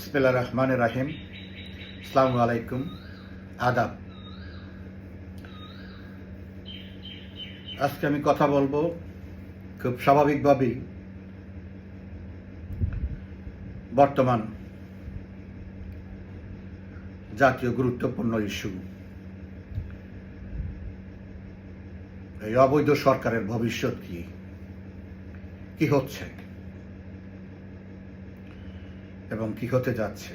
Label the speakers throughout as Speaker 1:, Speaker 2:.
Speaker 1: বিসমিল্লা রহমান রাহিম। আসসালামু আলাইকুম। আদাব। আজকে আমি কথা বলব খুব স্বাভাবিকভাবেই বর্তমান জাতীয় গুরুত্বপূর্ণ ইস্যু। এই অবৈধ সরকারের ভবিষ্যৎ কি? কি হচ্ছে? এবং কি হতে যাচ্ছে?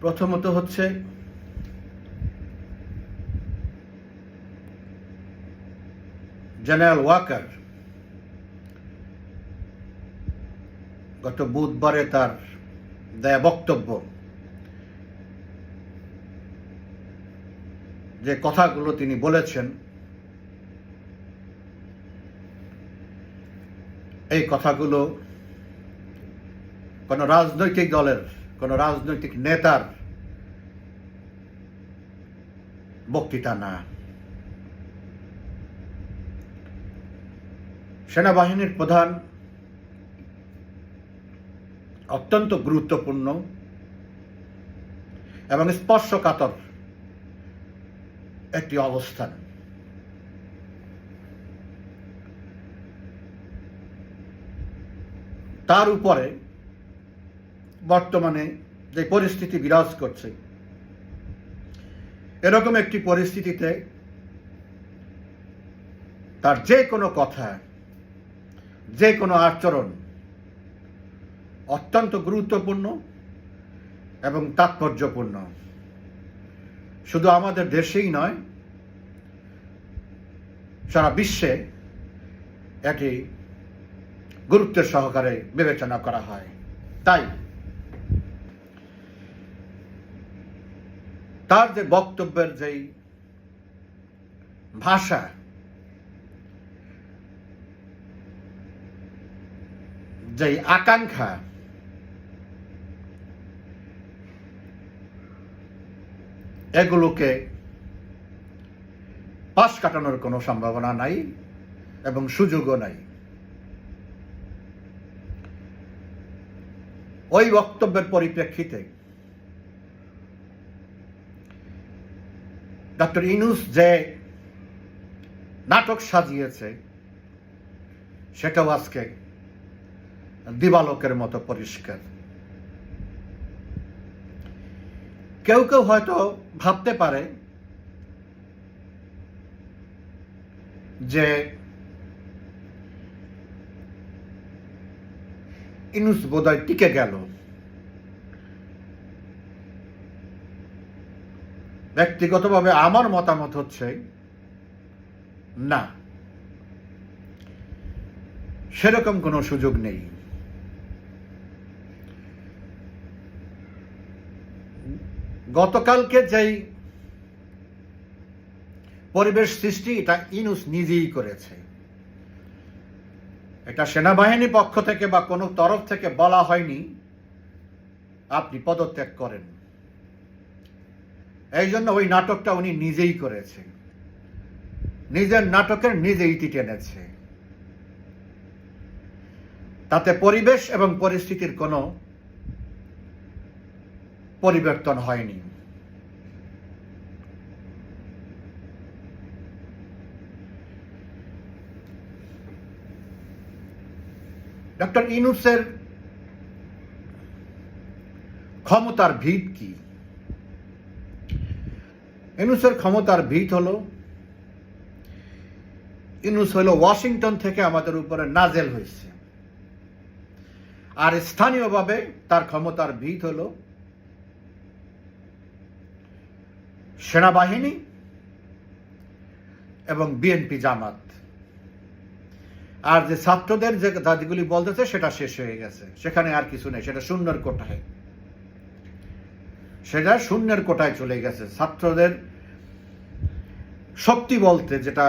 Speaker 1: প্রথমত হচ্ছে, জেনারেল ওয়াকার গত বুধবারে তার দেয়া বক্তব্য যে কথাগুলো তিনি বলেছেন এই কথাগুলো কোনো রাজনৈতিক দলের, কোনো রাজনৈতিক নেতার বক্তৃতা না। সেনাবাহিনীর প্রধান অত্যন্ত গুরুত্বপূর্ণ এবং স্পর্শকাতর একটি অবস্থান। তার উপরে বর্তমানে যে পরিস্থিতি বিরাজ করছে, এরকম একটি পরিস্থিতিতে তার যে কোনো কথা, যে কোনো আচরণ অত্যন্ত গুরুত্বপূর্ণ এবং তাৎপর্যপূর্ণ। শুধু আমাদের দেশেই নয়, সারা বিশ্বে এটি গুরুত্বের সহকারে বিবেচনা করা হয়। তাই তার যে বক্তব্যের যেই ভাষা, যেই আকাঙ্ক্ষা, এগুলোকে পাশ কাটানোর কোনো সম্ভাবনা নাই এবং সুযোগও নাই। ওই বক্তব্যের পরিপ্রেক্ষিতে ডক্টর ইনুস যে নাটক সাজিয়েছে, সেটাও আজকে দিবালোকের মতো পরিষ্কার। কেউ কেউ হয়তো ভাবতে পারে যে ইনুস বোধহয় টিকে গেল। ব্যক্তিগতভাবে আমার মতামত হচ্ছে, না। সেরকম কোনো সুযোগ নেই। গতকালকে যেই পরিবেশ সৃষ্টি, এটা ইনুস নিজেই করেছে। এটা সেনাবাহিনী পক্ষ থেকে বা কোনো তরফ থেকে বলা হয়নি। আপনি পদত্যাগ করেন। এই জন্য ওই নাটকটা উনি নিজেই করেছে নিজের নাটকের নিজে ইতি টেনেছে। তাতে পরিবেশ এবং পরিস্থিতির কোনো পরিবর্তন হয়নি। ডক্টর ইনুসের ক্ষমতার ভিত কি? ইনুসের ক্ষমতার ভিত হলো, ইনুস হলো ওয়াশিংটন থেকে আমাদের উপরে নাজেল হয়েছে। আর স্থানীয়ভাবে তার ক্ষমতার ভিত হলো সেনাবাহিনী এবং বিএনপি জামাত। আর যে ছাত্রদের যে দাদিগুলি বলতেছে, সেটা শেষ হয়ে গেছে। সেখানে আর কিছু নেই, সেটা শূন্যের কোটায় সেটা শূন্যের কোটায় চলে গেছে। ছাত্রদের শক্তি বলতে যেটা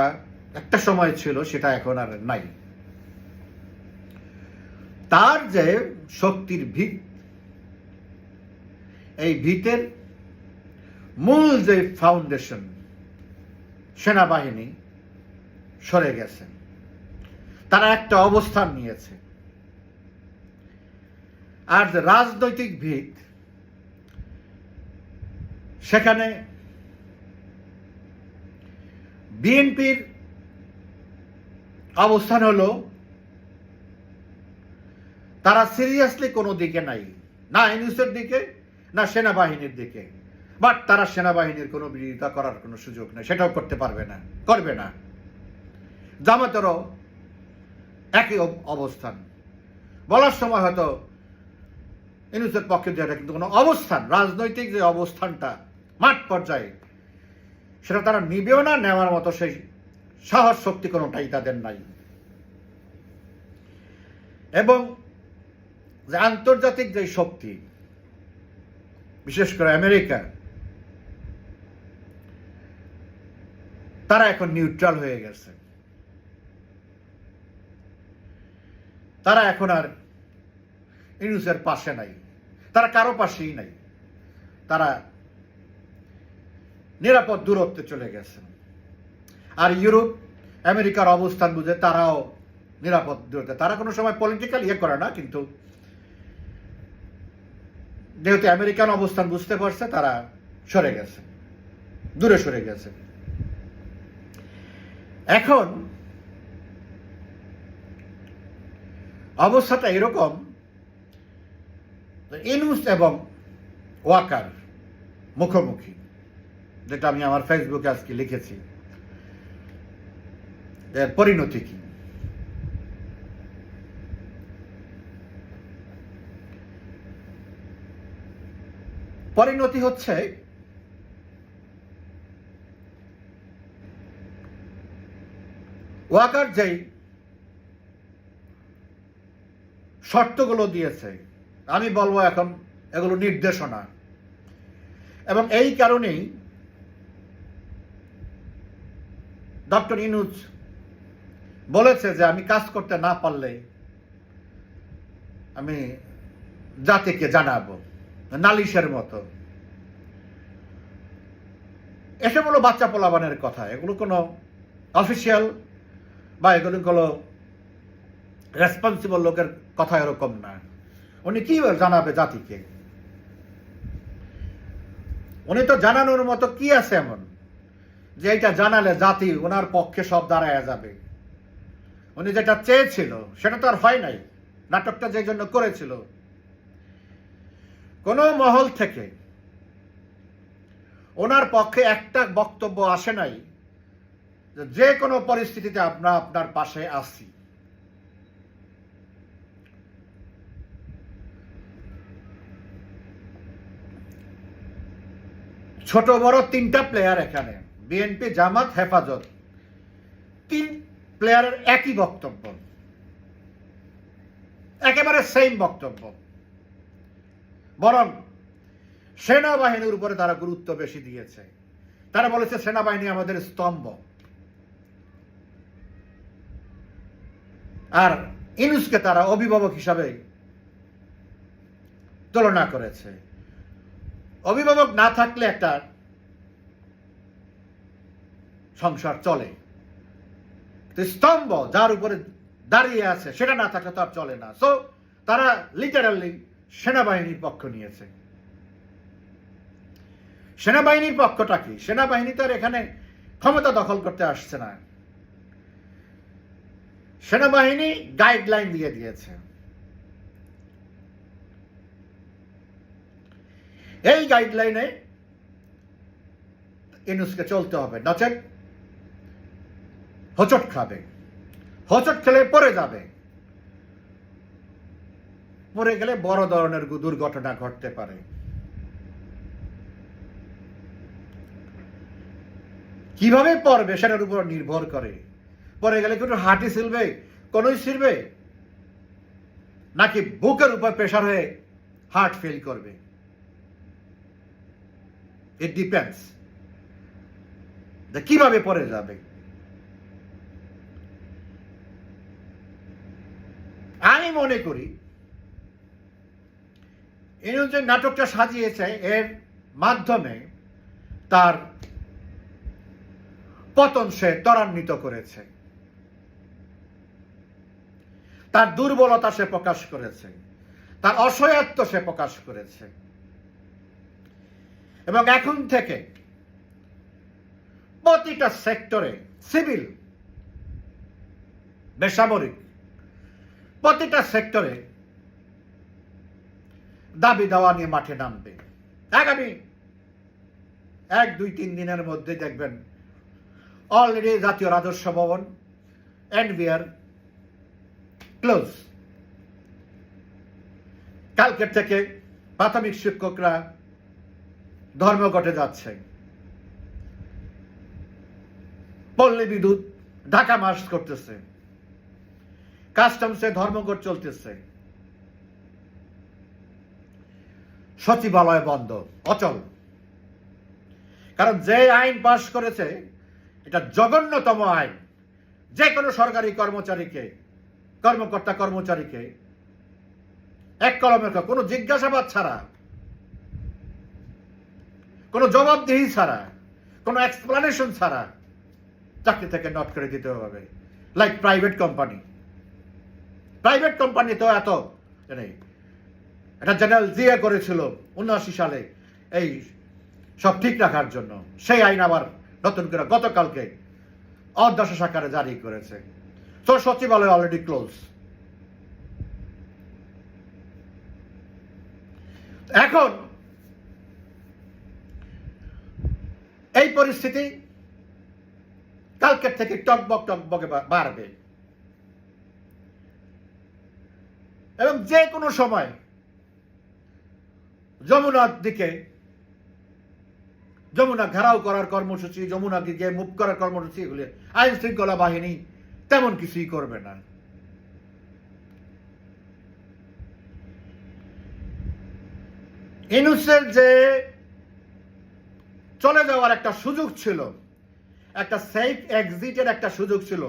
Speaker 1: একটা সময় ছিল, সেটা এখন আর নাই। তার যে শক্তির ভিত, এই ভিতের মূল যে ফাউন্ডেশন, সেনাবাহিনী সরে গেছে। তারা একটা অবস্থান নিয়েছে। আর রাজনৈতিক ভিত, সেখানে বিএনপির অবস্থান হলো, তারা সিরিয়াসলি কোনো দিকে নাই। না ইউনুসের দিকে, না সেনাবাহিনীর দিকে। বাট তারা সেনাবাহিনীর কোনো বিরোধিতা করার কোনো সুযোগ নেই, সেটাও করতে পারবে না, করবে না। জামাতেরও একই অবস্থান। বলার সময় হয়তো ইউনুসের পক্ষে যেটা কিন্তু কোনো অবস্থান, রাজনৈতিক যে অবস্থানটা মাঠ পর্যায়ে, সেটা তারা নিবেও না, নেওয়ার মতো সেই সাহস শক্তি কোনোটাই তাদের নাই। এবং যে আন্তর্জাতিক যে শক্তি, বিশেষ করে আমেরিকা, তারা এখন নিউট্রাল হয়ে গেছে। তারা এখন আর ইউনুসের পাশে নাই, তারা কারও পাশেই নাই। তারা নিরাপদ দূরত্বে চলে গেছে আর ইউরোপ, আমেরিকার অবস্থান বুঝে তারাও নিরাপদ দূরত্বে। তারা কোনো সময় পলিটিক্যাল ইয়ে করে না, কিন্তু যেহেতু আমেরিকান অবস্থান বুঝতে পারছে, তারা সরে গেছে, দূরে সরে গেছে। এখন অবস্থাটা এরকম ইনুস এবং ওয়াকার মুখোমুখি, যেটা আমি আমার ফেসবুকে আজকে লিখেছি। পরিণতি কি? পরিণতি হচ্ছে ওয়াকার যেই শর্তগুলো দিয়েছে। আমি বলব এখন এগুলো নির্দেশনা। এবং এই কারণেই ডক্টর ইনুজ বলেছে যে আমি কাজ করতে না পারলে আমি জাতিকে জানাব, নালিশের মতো। এসব হলো বাচ্চা পোলাবানের কথা। এগুলো কোনো অফিসিয়াল বা এগুলো কোনো রেসপন্সিবল লোকের কথা এরকম না। উনি কি জানাবে জাতিকে? উনি তো জানানোর মতো কি আছে এমন? যে এটা জানালে জাতি ওনার পক্ষে সব দাঁড়ায় যাবে। উনি যেটা চেয়েছিল, সেটা তো আর হয় নাই। নাটকটা যে জন্য করেছিল। কোনো মহল থেকে ওনার পক্ষে একটা বক্তব্য আসে নাই যে কোনো পরিস্থিতিতে আমরা আপনার পাশে আসি ছোট বড় তিনটা প্লেয়ার এখানে। বিএনপি জামাত, হেফাজত। তিন প্লেয়ারের একই বক্তব্য। একেবারে সেম বক্তব্য। বরং সেনাবাহিনীর উপরে তারা গুরুত্ব বেশি দিয়েছে। তারা বলেছে সেনাবাহিনী আমাদের স্তম্ভ। আর ইনুসকে তারা অভিভাবক হিসাবে তুলনা করেছে। অভিভাবক না থাকলে একটা সংসার চলে। স্তম্ভ যার উপরে দাঁড়িয়ে আছে, সেটা না থাকলে তো আর চলে না। সো তারা লিটারালি সেনাবাহিনীর পক্ষ নিয়েছে। সেনাবাহিনীর পক্ষটা কি? সেনাবাহিনী তো আর এখানে ক্ষমতা দখল করতে আসছে না। সেনাবাহিনী গাইডলাইন দিয়ে দিয়েছে। এই গাইডলাইনে ইনুসকে চলতে হবে নচেত হোচট খাবে। হোচট খেলে পড়ে যাবে। পড়ে গেলে বড় ধরনের দুর্ঘটনা ঘটতে পারে। কীভাবে পড়বে সেটার উপর নির্ভর করে। পরে গেলে কি একটু হাঁটি ছিলবে কোনোই ছিলবে নাকি বুকের উপর প্রেশার হয়ে হার্ট ফেল করবে? ইট ডিপেন্ডস কীভাবে পরে যাবে? আমি মনে করি ইনি যে নাটকটা সাজিয়েছে, এর মাধ্যমে তার পতন সে ত্বরান্বিত করেছে। তার দুর্বলতা সে প্রকাশ করেছে। তার অসহায়ত্ব সে প্রকাশ করেছে। এবং এখন থেকে প্রতিটা সেক্টরে সিভিল, বেসামরিক, প্রতিটা সেক্টরে দাবি দেওয়া নিয়ে মাঠে নামবে। আগামী এক, দুই, তিন দিনের মধ্যে দেখবেন অলরেডি জাতীয় রাজস্ব ভবন, এনবিআর ক্লোজ কালকের থেকে প্রাথমিক শিক্ষকরা ধর্মঘটে যাচ্ছে। পল্লী বিদ্যুৎ ঢাকা মার্চ করতেছে। কাস্টমসে ধর্মঘট চলতেছে। সচিবালয় বন্ধ, অচল। কারণ যে আইন পাশ করেছে, এটা জঘন্যতম আইন। যে কোনো সরকারি কর্মচারীকে, কর্মকর্তা কর্মচারীকে এক কলমের কোনো জিজ্ঞাসাবাদ ছাড়া কোনো জবাবদিহি ছাড়া, কোনো এক্সপ্লানেশন ছাড়া চাকরি থেকে নট করে দিতে হবে। Like private company private company তো এত এটা জেনারেল জিয়া করেছিল উনআশি সালে এই সব ঠিক রাখার জন্য। সেই আইন আবার নতুন করে গতকালকে অদশ সাকারে জারি করেছে। তো সচিবালয় অলরেডি ক্লোজ এখন এই পরিস্থিতি কালকের থেকে টকবক টকবকে বাড়বে। এবং যে কোনো সময় যমুনার দিকে যমুনা ঘেরাও করার কর্মসূচি, যমুনাকে গিয়ে মুভ করার কর্মসূচি এগুলি, আইন শৃঙ্খলা বাহিনী তেমন কিছুই করবে না। ইনুসের যে চলে যাওয়ার একটা সুযোগ ছিল। একটা সেফ এক্সিটের একটা সুযোগ ছিল।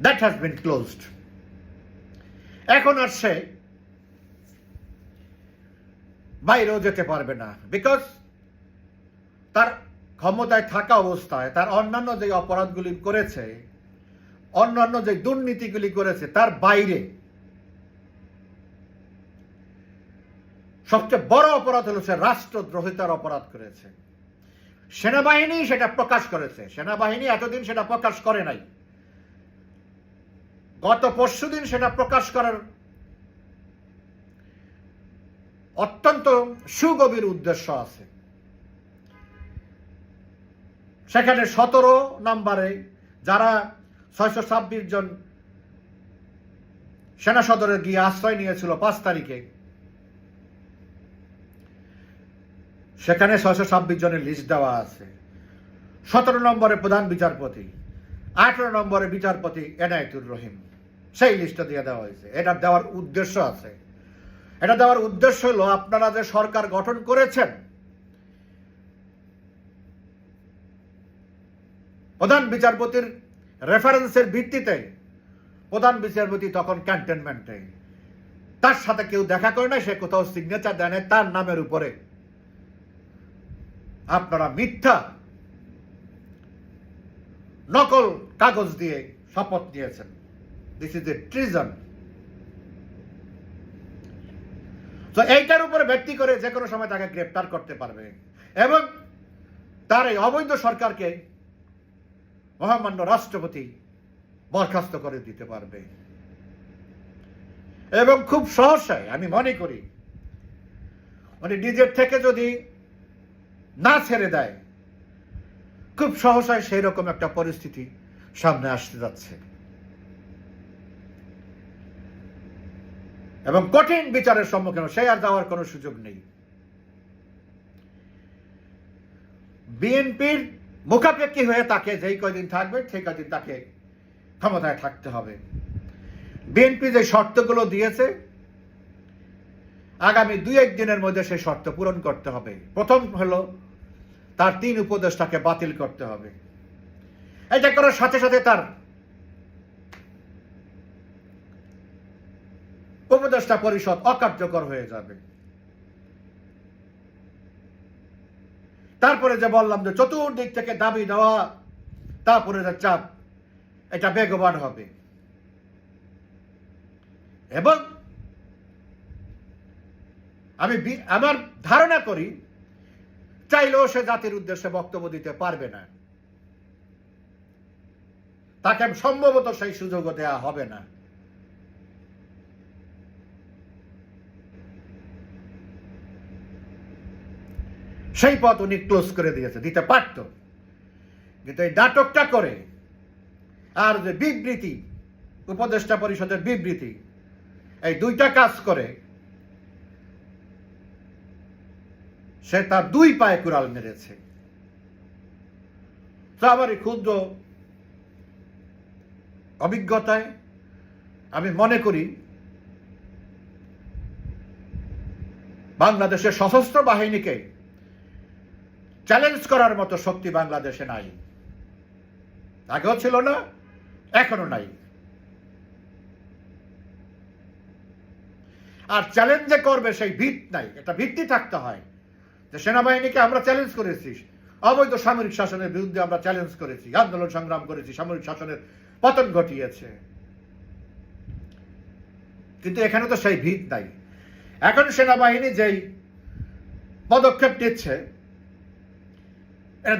Speaker 1: দ্যাট হ্যাজ বিন ক্লোজড এখন আর সে বাইরেও যেতে পারবে না। বিকজ তার ক্ষমতায় থাকা অবস্থায়, তার অন্যান্য যে অপরাধগুলি করেছে, অন্যান্য যে দুর্নীতিগুলি করেছে, তার বাইরে সবচেয়ে বড় অপরাধ হলো সে রাষ্ট্রদ্রোহিতার অপরাধ করেছে। সেনাবাহিনী সেটা প্রকাশ করেছে। সেনাবাহিনী এতদিন সেটা প্রকাশ করে নাই। গত পরশুদিন সেটা প্রকাশ করার অত্যন্ত সুগভীর উদ্দেশ্য আছে। সেখানে সতেরো নাম্বারে যারা ছয়শো ছাব্বিশ জন সেনা সদরে গিয়ে আশ্রয় নিয়েছিল পাঁচ তারিখে সেখানে ছয়শো ছাব্বিশ জনের লিস্ট দেওয়া আছে। সতেরো নম্বরে প্রধান বিচারপতি, আঠারো নম্বরে বিচারপতি এনায়েতুর রহিম। সেই লিস্টটা দিয়ে দেওয়া হয়েছে। এটা দেওয়ার উদ্দেশ্য আছে। এটা দেওয়ার উদ্দেশ্য হলো, আপনারা যে সরকার গঠন করেছেন, প্রধান বিচারপতির রেফারেন্সের ভিত্তিতে, প্রধান বিচারপতি তখন ক্যান্টনমেন্টে তার সাথে কেউ দেখা করে না সে কোথাও সিগনেচার দেয় তার নামের উপরে। আপনারা মিথ্যা নকল কাগজ দিয়ে শপথ নিয়েছেন। দিস ইজ এ ট্রিজন তো এইটার উপরে ভিত্তি করে যে কোনো সময় তাকে গ্রেপ্তার করতে পারবে। এবং তার এই অবৈধ সরকারকে মহামান্য রাষ্ট্রপতি বরখাস্ত করে দিতে পারবে। এবং খুব সহসায় আমি মনে করি মানে নিজের থেকে যদি না ছেড়ে দেয়। খুব সহসায় সেই রকম একটা পরিস্থিতি সামনে আসতে যাচ্ছে। এবং কঠিন বিচারের সম্মুখীন সে আর যাওয়ার কোনো সুযোগ নেই। বিএনপির মুখাপেক্ষী হয়ে তাকে যেই কয়দিন থাকবে, সেই কয়দিন তাকে ক্ষমতায় থাকতে হবে। বিএনপি যে শর্তগুলো দিয়েছে, আগামী দুই এক দিনের মধ্যে সেই শর্ত পূরণ করতে হবে। প্রথম হলো তার তিন উপদেশটাকে বাতিল করতে হবে। এটা করার সাথে সাথে তার উপদেষ্টা পরিষদ অকার্যকর হয়ে যাবে। তারপরে যে বললাম যে চতুর্দিক থেকে দাবি দেওয়া, তারপরে যে চাপ, এটা বেগবান হবে। এবং আমি আমার ধারণা করি চাইলেও সে জাতির উদ্দেশ্যে বক্তব্য দিতে পারবে না। তাকে সম্ভবত সেই সুযোগও দেওয়া হবে না। সেই পথ উনি ক্লোজ করে দিয়েছে, দিতে পারত। কিন্তু এই নাটকটা করে আর যে বিবৃতি, উপদেষ্টা পরিষদের বিবৃতি, এই দুইটা কাজ করে সে তার দুই পায়ে কুড়াল মেরেছে। তো আমার এই ক্ষুদ্র অভিজ্ঞতায় আমি মনে করি, বাংলাদেশের সশস্ত্র বাহিনীকে চ্যালেঞ্জ করার মতো শক্তি বাংলাদেশে নাই। আগেও ছিল না, এখনও নাই। আর চ্যালেঞ্জ করবে সেই ভিত নাই, এটা ভিত্তি থাকতে হয়। যে সেনাবাহিনীকে আমরা চ্যালেঞ্জ করেছি। অবৈধ সামরিক শাসনের বিরুদ্ধে আমরা চ্যালেঞ্জ করেছি। আন্দোলন সংগ্রাম করেছি, সামরিক শাসনের পতন ঘটিয়েছে। কিন্তু এখানে তো সেই ভিত নাই। এখন সেনাবাহিনী যেই পদক্ষেপ নিচ্ছে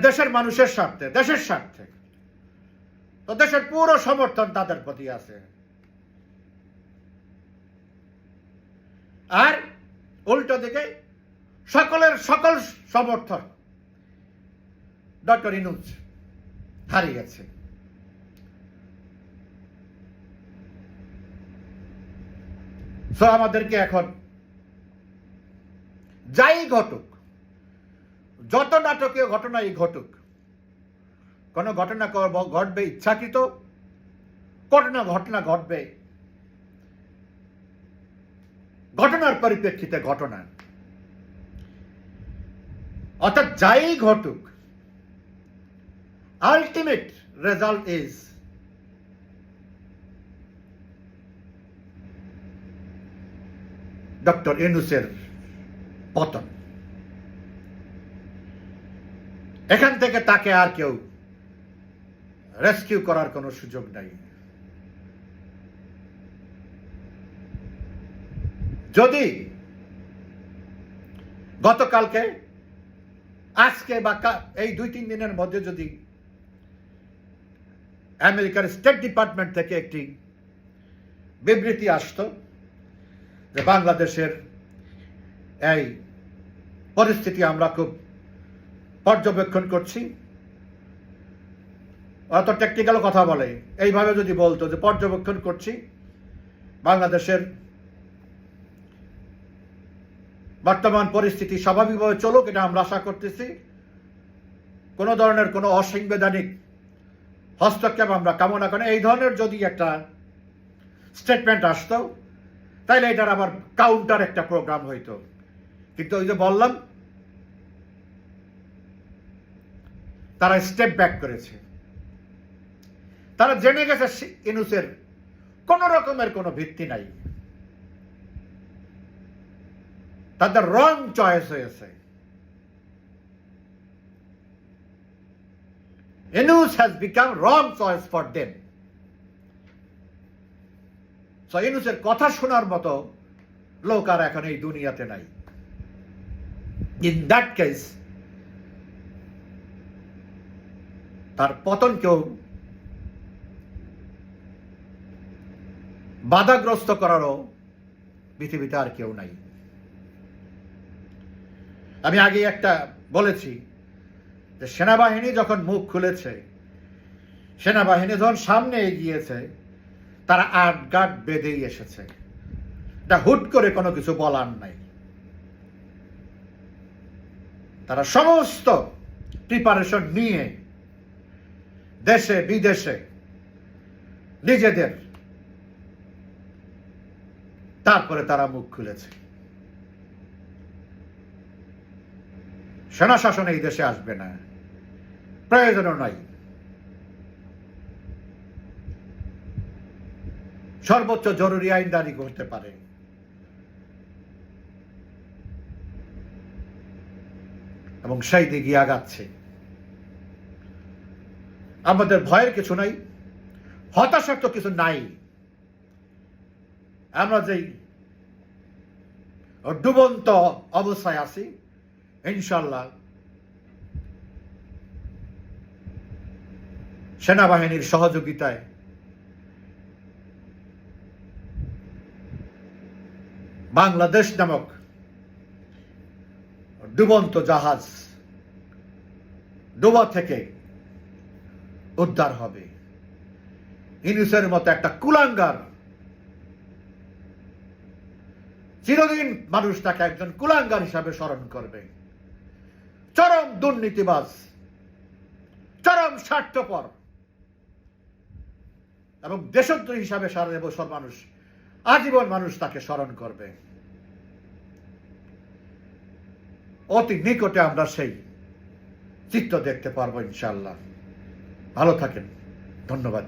Speaker 1: দেশের মানুষের স্বার্থে, দেশের স্বার্থে। তো দেশের পুরো সমর্থন তাদের প্রতি আছে। আর উল্টো দিকে সকলের সকল সমর্থন ডক্টর ইনুজ হারিয়েছে সো আমাদেরকে এখন যাই ঘটুক, যত নাটকীয় ঘটনাই ঘটুক, কোনো ঘটনা ঘটবে ইচ্ছাকৃত, ঘটনা ঘটনা ঘটবে, ঘটনার পরিপ্রেক্ষিতে ঘটনা। অর্থাৎ যাই ঘটুক আলটিমেট রেজাল্ট ইজ ডক্টর এনুসের পতন। এখান থেকে তাকে আর কেউ রেস্কিউ করার কোনো সুযোগ নাই। যদি গতকালকে আজকে বা এই দুই তিন দিনের মধ্যে যদি আমেরিকার স্টেট ডিপার্টমেন্ট থেকে একটি বিবৃতি আসতো যে বাংলাদেশের এই পরিস্থিতি আমরা খুব পর্যবেক্ষণ করছি, অত টেকনিক্যাল কথা বলে। এইভাবে যদি বলতো যে পর্যবেক্ষণ করছি, বাংলাদেশের বর্তমান পরিস্থিতি স্বাভাবিকভাবে চলুক, এটা আমরা আশা করতেছি। কোনো ধরনের কোনো অসাংবিধানিক হস্তক্ষেপ আমরা কামনা করি এই ধরনের যদি একটা স্টেটমেন্ট আসতো, তাইলে এটার আবার কাউন্টার একটা প্রোগ্রাম হইতো। কিন্তু ওই যে বললাম, তারা স্টেপ ব্যাক করেছে। তারা জেনে গেছে ইনুসের কোন রকমের কোনো ভিত্তি নাই। তাদের রং চয়েস হয়েছে। Inus has become wrong choice for them. So ইনুসের কথা শোনার মতো লোক আর এখন এই দুনিয়াতে নাই। ইন দ্যাট কেস তার পতনকেও বাধাগ্রস্ত করারও পৃথিবীতে আর কেউ নাই। আমি আগে একটা বলেছি যে সেনাবাহিনী যখন মুখ খুলেছে, সেনাবাহিনী যখন সামনে এগিয়েছে, তারা আট গাট বেঁধেই এসেছে। এটা হুট করে কোনো কিছু বলার নাই। তারা সমস্ত প্রিপারেশন নিয়ে দেশে, বিদেশে নিজেদের, তারপরে তারা মুখ খুলেছে। সেনা শাসন এই দেশে আসবে না। প্রয়োজনও নাই। সর্বোচ্চ জরুরি আইন দাঁড়ি করতে পারে। এবং সেই দিকে আগাচ্ছে। আমাদের ভয়ের কিছু নাই, হতাশার তো কিছু নাই। আমরা যেই ডুবন্ত অবস্থায় আছি ইনশাল্লাহ সেনাবাহিনীর সহযোগিতায় বাংলাদেশ নামক ডুবন্ত জাহাজ ডোবা থেকে উদ্ধার হবে। ইনুসের মতো একটা কুলাঙ্গার, চিরদিন মানুষ তাকে একজন কুলাঙ্গার হিসাবে স্মরণ করবে। চরম দুর্নীতিবাজ, চরম স্বার্থপর এবং দেশদ্রোহী হিসাবে সারা বছর মানুষ, আজীবন মানুষ তাকে স্মরণ করবে। অতি নিকটে আমরা সেই চিত্র দেখতে পারব ইনশাল্লাহ ভালো থাকেন। ধন্যবাদ।